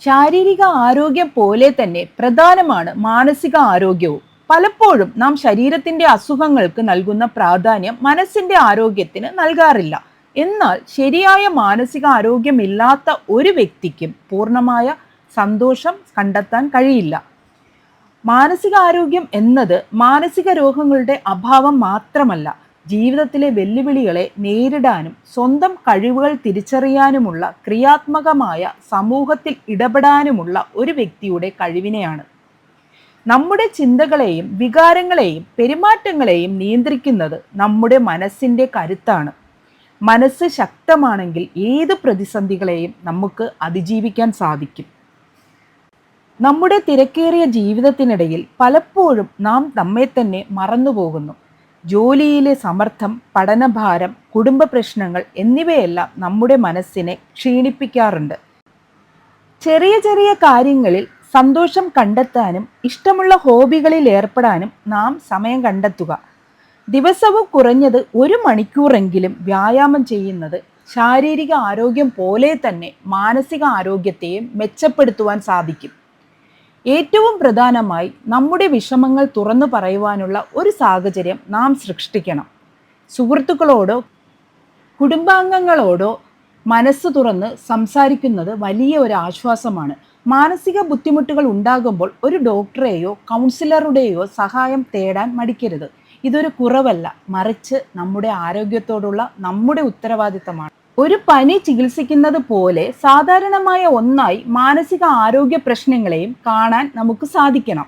ശാരീരിക ആരോഗ്യം പോലെ തന്നെ പ്രധാനമാണ് മാനസിക ആരോഗ്യവും. പലപ്പോഴും നാം ശരീരത്തിന്റെ അസുഖങ്ങൾക്ക് നൽകുന്ന പ്രാധാന്യം മനസ്സിന്റെ ആരോഗ്യത്തിന് നൽകാറില്ല. എന്നാൽ ശരിയായ മാനസിക ആരോഗ്യമില്ലാത്ത ഒരു വ്യക്തിക്കും പൂർണമായ സന്തോഷം കണ്ടെത്താൻ കഴിയില്ല. മാനസിക ആരോഗ്യം എന്നത് മാനസിക രോഗങ്ങളുടെ അഭാവം മാത്രമല്ല ജീവിതത്തിലെ വെല്ലുവിളികളെ നേരിടാനും സ്വന്തം കഴിവുകൾ തിരിച്ചറിയാനുമുള്ള ക്രിയാത്മകമായ സമൂഹത്തിൽ ഇടപെടാനുമുള്ള ഒരു വ്യക്തിയുടെ കഴിവിനെയാണ്. നമ്മുടെ ചിന്തകളെയും വികാരങ്ങളെയും പെരുമാറ്റങ്ങളെയും നിയന്ത്രിക്കുന്നത് നമ്മുടെ മനസ്സിന്റെ കരുത്താണ്. മനസ്സ് ശക്തമാണെങ്കിൽ ഏത് പ്രതിസന്ധികളെയും നമുക്ക് അതിജീവിക്കാൻ സാധിക്കും. നമ്മുടെ തിരക്കേറിയ ജീവിതത്തിനിടയിൽ പലപ്പോഴും നാം നമ്മെ തന്നെ മറന്നുപോകുന്നു. ജോലിയിലെ സമ്മർദ്ദം പഠനഭാരം കുടുംബ പ്രശ്നങ്ങൾ എന്നിവയെല്ലാം നമ്മുടെ മനസ്സിനെ ക്ഷീണിപ്പിക്കാറുണ്ട്. ചെറിയ ചെറിയ കാര്യങ്ങളിൽ സന്തോഷം കണ്ടെത്താനും ഇഷ്ടമുള്ള ഹോബികളിൽ ഏർപ്പെടാനും നാം സമയം കണ്ടെത്തുക. ദിവസവും കുറഞ്ഞത് ഒരു മണിക്കൂറെങ്കിലും വ്യായാമം ചെയ്യുന്നത് ശാരീരിക ആരോഗ്യം പോലെ തന്നെ മാനസിക ആരോഗ്യത്തെയും മെച്ചപ്പെടുത്തുവാൻ സാധിക്കും. ഏറ്റവും പ്രധാനമായി നമ്മുടെ വിഷമങ്ങൾ തുറന്നു പറയുവാനുള്ള ഒരു സാഹചര്യം നാം സൃഷ്ടിക്കണം. സുഹൃത്തുക്കളോടോ കുടുംബാംഗങ്ങളോടോ മനസ്സ് തുറന്ന് സംസാരിക്കുന്നത് വലിയ ഒരു ആശ്വാസമാണ്. മാനസിക ബുദ്ധിമുട്ടുകൾ ഉണ്ടാകുമ്പോൾ ഒരു ഡോക്ടറെയോ കൗൺസിലറുടെയോ സഹായം തേടാൻ മടിക്കരുത്. ഇതൊരു കുറവല്ല മറിച്ച് നമ്മുടെ ആരോഗ്യത്തോടുള്ള നമ്മുടെ ഉത്തരവാദിത്തമാണ്. ഒരു പനി ചികിത്സിക്കുന്നത് പോലെ സാധാരണമായ ഒന്നായി മാനസിക ആരോഗ്യ പ്രശ്നങ്ങളെയും കാണാൻ നമുക്ക് സാധിക്കണം.